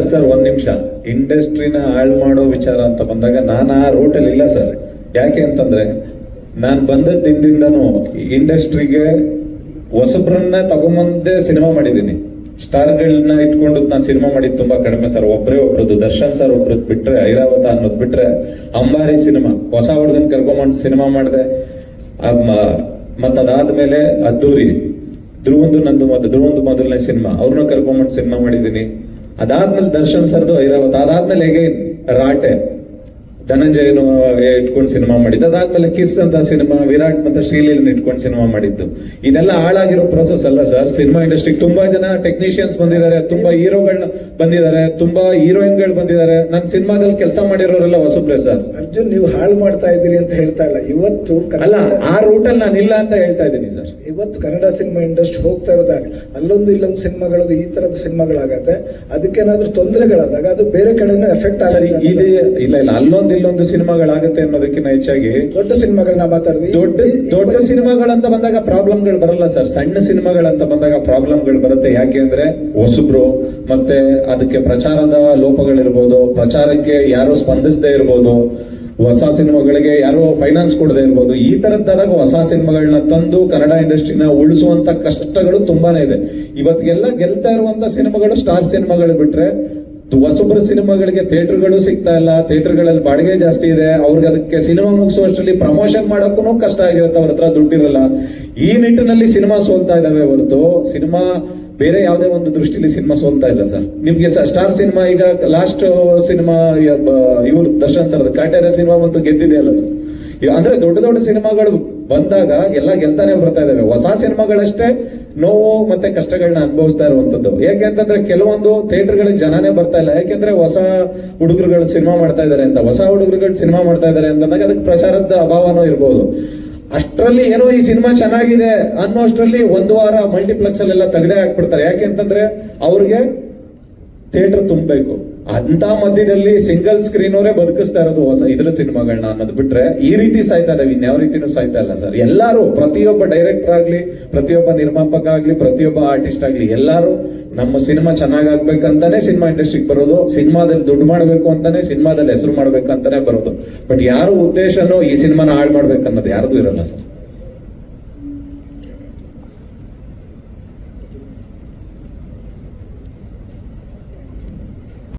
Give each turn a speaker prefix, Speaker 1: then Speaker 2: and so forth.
Speaker 1: Sir ಒಂದ್ ನಿಮಿಷ. ಇಂಡಸ್ಟ್ರಿನ ಹಾಳು ಮಾಡೋ ವಿಚಾರ ಅಂತ ಬಂದಾಗ ನಾನು ಆ ರೂಟಲ್ಲಿ ಇಲ್ಲ ಸರ್. ಯಾಕೆ ಅಂತಂದ್ರೆ, ನಾನು ಬಂದ ಇಂಡಸ್ಟ್ರಿಗೆ ಹೊಸಬ್ರನ್ನ ತಗೊಂಬಂದೇ ಸಿನಿಮಾ ಮಾಡಿದ್ದೀನಿ. ಸ್ಟಾರ್ಗಳನ್ನ ಇಟ್ಕೊಂಡು ನಾನು ಸಿನಿಮಾ ಮಾಡಿದ್ದು ತುಂಬಾ ಕಡಿಮೆ ಸರ್. ಒಬ್ಬರೇ ಒಬ್ರದ್ದು, ದರ್ಶನ್ ಸರ್ ಒಬ್ರದ್ದು ಬಿಟ್ರೆ, ಐರಾವತ ಅನ್ನೋದು ಬಿಟ್ರೆ, ಅಂಬಾರಿ ಸಿನಿಮಾ ಹೊಸ ಹುಡುಗನ್ ಕರ್ಕೊಂಬಂದು ಸಿನಿಮಾ ಮಾಡಿದೆ. ಮತ್ತ ಅದಾದ್ಮೇಲೆ ಅದ್ದೂರಿ, ಧ್ರುವಂದು ನಂದು ಮೊದಲು ಧ್ರುವಂದು ಮೊದಲನೇ ಸಿನಿಮಾ ಅವ್ರನ್ನ ಕರ್ಕೊಂಬಂದು ಸಿನಿಮಾ ಮಾಡಿದ್ದೀನಿ. ಅದಾದ್ಮೇಲೆ ದರ್ಶನ್ ಸರ್ದು ಐರಾವತ್ ಅದಾದ್ಮೇಲೆ ಹೇಗೆ ರಾಟೆ? ಧನಂಜಯನು ಇಟ್ಕೊಂಡು ಸಿನಿಮಾ ಮಾಡಿದ್ದು. ಅದಾದ್ಮೇಲೆ ಕಿಸ್ ಅಂತ ಸಿನಿಮಾ ವಿರಾಟ್ ಮತ್ತೆ ಶ್ರೀಲೀಲನ್ ಇಟ್ಕೊಂಡು ಸಿನಿಮಾ ಮಾಡಿದ್ದು. ಇದೆಲ್ಲ ಹಾಳಾಗಿರೋ ಪ್ರೊಸೆಸ್ ಅಲ್ಲ ಸರ್ ಸಿನಿಮಾ ಇಂಡಸ್ಟ್ರಿಗೆ ತುಂಬಾ ಜನ ಟೆಕ್ನಿಷಿಯನ್ಸ್ ಬಂದಿದ್ದಾರೆ ತುಂಬಾ ಹೀರೋಗಳು ಬಂದಿದ್ದಾರೆ ತುಂಬಾ ಹೀರೋಯಿನ್ಗಳು ಬಂದಿದ್ದಾರೆ. ನನ್ನ ಸಿನಿಮಾದಲ್ಲಿ ಕೆಲಸ ಮಾಡಿರೋರೆಲ್ಲ ಹೊಸಬ್ರೆ ಸರ್
Speaker 2: ಅರ್ಜುನ್ ನೀವು ಹಾಳು ಮಾಡ್ತಾ ಇದ್ದೀರಿ ಅಂತ ಹೇಳ್ತಾ ಇಲ್ಲ. ಇವತ್ತು
Speaker 1: ಅಲ್ಲ ಆ ರೂಟಲ್ಲಿ ನಾನು ಇಲ್ಲ ಅಂತ ಹೇಳ್ತಾ ಇದ್ದೀನಿ ಸರ್
Speaker 2: ಇವತ್ತು ಕನ್ನಡ ಸಿನಿಮಾ ಇಂಡಸ್ಟ್ರಿ ಹೋಗ್ತಾ ಇರೋದಾಗ ಅಲ್ಲೊಂದು ಇಲ್ಲೊಂದು ಸಿನಿಮಾಗಳು ಈ ತರದ ಸಿನಿಮಾಗಳಾಗತ್ತೆ. ಅದಕ್ಕೇನಾದ್ರೂ ತೊಂದರೆಗಳಾದಾಗ ಅದು ಬೇರೆ ಕಡೆನೂ ಎಫೆಕ್ಟ್ ಆಗುತ್ತೆ
Speaker 1: ಇದೆ ಇಲ್ಲ ಇಲ್ಲ. ಅಲ್ಲೊಂದು ಇಲ್ಲೊಂದು ಸಿನಿಮಾಗಳಾಗತ್ತೆ ಅನ್ನೋದಕ್ಕಿಂತ ಹೆಚ್ಚಾಗಿ
Speaker 2: ದೊಡ್ಡ ಸಿನಿಮಾಗಳನ್ನ ಮಾತಾಡಿದ್ವಿ
Speaker 1: ದೊಡ್ಡ ದೊಡ್ಡ ಸಿನಿಮಾಗಳಂತ ಬಂದಾಗ ಪ್ರಾಬ್ಲಮ್ಗಳು ಬರಲ್ಲ ಸರ್. ಸಣ್ಣ ಸಿನಿಮಾಗಳಂತ ಬಂದಾಗ ಪ್ರಾಬ್ಲಮ್ಗಳು ಬರುತ್ತೆ. ಯಾಕೆ ಅಂದ್ರೆ ಹೊಸಬ್ರು ಮತ್ತೆ ಅದಕ್ಕೆ ಪ್ರಚಾರದ ಲೋಪಗಳಿರ್ಬೋದು ಪ್ರಚಾರಕ್ಕೆ ಯಾರು ಸ್ಪಂದಿಸದೇ ಇರ್ಬೋದು ಹೊಸ ಸಿನಿಮಾಗಳಿಗೆ ಯಾರು ಫೈನಾನ್ಸ್ ಕೊಡದೇ ಇರ್ಬೋದು ಈ ತರದ್ದಾದಾಗ ಹೊಸ ಸಿನಿಮಾಗಳನ್ನ ತಂದು ಕನ್ನಡ ಇಂಡಸ್ಟ್ರಿನ ಉಳಿಸುವಂತ ಕಷ್ಟಗಳು ತುಂಬಾನೇ ಇದೆ. ಇವತ್ತಿಗೆಲ್ಲ ಗೆಲ್ತಾ ಇರುವಂತ ಸಿನಿಮಾಗಳು ಸ್ಟಾರ್ ಸಿನಿಮಾಗಳು ಬಿಟ್ರೆ ಹೊಸಬ್ರ ಸಿನಿಮಾಗಳಿಗೆ ಥಿಯೇಟರ್ಗಳು ಸಿಗ್ತಾ ಇಲ್ಲ, ಥಿಯೇಟರ್ಗಳಲ್ಲಿ ಬಾಡಿಗೆ ಜಾಸ್ತಿ ಇದೆ, ಅವ್ರಿಗೆ ಅದಕ್ಕೆ ಸಿನಿಮಾ ಮುಗಿಸುವಷ್ಟರಲ್ಲಿ ಪ್ರಮೋಷನ್ ಮಾಡೋಕ್ಕೂ ಕಷ್ಟ ಆಗಿರುತ್ತೆ, ಅವ್ರ ಹತ್ರ ದುಡ್ಡಿರಲ್ಲ. ಈ ನಿಟ್ಟಿನಲ್ಲಿ ಸಿನಿಮಾ ಸೋಲ್ತಾ ಇದಾವೆ ಹೊರತು, ಸಿನಿಮಾ ಬೇರೆ ಯಾವುದೇ ಒಂದು ದೃಷ್ಟಿಲಿ ಸಿನಿಮಾ ಸೋಲ್ತಾ ಇಲ್ಲ ಸರ್. ನಿಮ್ಗೆ ಸ್ಟಾರ್ ಸಿನಿಮಾ ಈಗ ಲಾಸ್ಟ್ ಸಿನಿಮಾ ಇವ್ರು ದರ್ಶನ್ ಸರ್ ಕಾಟೇರ ಸಿನಿಮಾ ಬಂತು ಗೆದ್ದಿದೆಯಲ್ಲ ಸರ್. ಇವ್- ಅಂದ್ರೆ ದೊಡ್ಡ ದೊಡ್ಡ ಸಿನಿಮಾಗಳು ಬಂದಾಗ ಎಲ್ಲ ಗೆಲ್ತಾನೆ ಬರ್ತಾ ಇದಾವೆ. ಹೊಸ ಸಿನಿಮಾಗಳಷ್ಟೇ ನೋವು ಮತ್ತೆ ಕಷ್ಟಗಳನ್ನ ಅನುಭವಿಸ್ತಾ ಇರುವಂತದ್ದು. ಯಾಕೆ ಅಂತಂದ್ರೆ ಕೆಲವೊಂದು ಥಿಯೇಟರ್ಗಳಿಗೆ ಜನನೇ ಬರ್ತಾ ಇಲ್ಲ. ಯಾಕೆಂದ್ರೆ ಹೊಸ ಹುಡುಗರುಗಳು ಸಿನಿಮಾ ಮಾಡ್ತಾ ಇದ್ದಾರೆ ಅಂತ. ಹೊಸ ಹುಡುಗರುಗಳು ಸಿನಿಮಾ ಮಾಡ್ತಾ ಇದಾರೆ ಅಂತಂದಾಗ ಅದಕ್ಕೆ ಪ್ರಚಾರದ ಅಭಾವನೂ ಇರ್ಬೋದು. ಅಷ್ಟರಲ್ಲಿ ಏನೋ ಈ ಸಿನಿಮಾ ಚೆನ್ನಾಗಿದೆ ಅನ್ನೋ ಅಷ್ಟರಲ್ಲಿ ಒಂದು ವಾರ ಮಲ್ಟಿಪ್ಲೆಕ್ಸ್ ಅಲ್ಲೆಲ್ಲ ತೆಗೆದೇ ಹಾಕ್ಬಿಡ್ತಾರೆ. ಯಾಕೆ ಅಂತಂದ್ರೆ ಅವ್ರಿಗೆ ಥಿಯೇಟರ್ ತುಂಬಬೇಕು. ಅಂತ ಮಧ್ಯದಲ್ಲಿ ಸಿಂಗಲ್ ಸ್ಕ್ರೀನ್ ಅವರೇ ಬದುಕಿಸ್ತಾ ಇರೋದು ಹೊಸ ಇದ್ರ ಸಿನಿಮಾಗಳನ್ನ ಅನ್ನೋದು ಬಿಟ್ರೆ ಈ ರೀತಿ ಸಾಯ್ತಾ ಇದಾವೆ, ಇನ್ಯಾವ ರೀತಿನೂ ಸಾಯ್ತಾ ಇಲ್ಲ ಸರ್. ಎಲ್ಲರೂ, ಪ್ರತಿಯೊಬ್ಬ ಡೈರೆಕ್ಟರ್ ಆಗ್ಲಿ, ಪ್ರತಿಯೊಬ್ಬ ನಿರ್ಮಾಪಕ ಆಗ್ಲಿ, ಪ್ರತಿಯೊಬ್ಬ ಆರ್ಟಿಸ್ಟ್ ಆಗ್ಲಿ, ಎಲ್ಲರೂ ನಮ್ಮ ಸಿನಿಮಾ ಚೆನ್ನಾಗಾಗ್ಬೇಕಂತಾನೆ ಸಿನಿಮಾ ಇಂಡಸ್ಟ್ರಿಗೆ ಬರೋದು, ಸಿನಿಮಾದಲ್ಲಿ ದುಡ್ಡು ಮಾಡಬೇಕು ಅಂತಾನೆ ಸಿನಿಮಾದಲ್ಲಿ ಹೆಸರು ಮಾಡ್ಬೇಕಂತಾನೆ ಬರೋದು. ಬಟ್ ಯಾರು ಉದ್ದೇಶನೂ ಈ ಸಿನಿಮಾನ ಹಾಳು ಮಾಡ್ಬೇಕನ್ನೋದು ಯಾರ್ದು ಇರಲ್ಲ ಸರ್.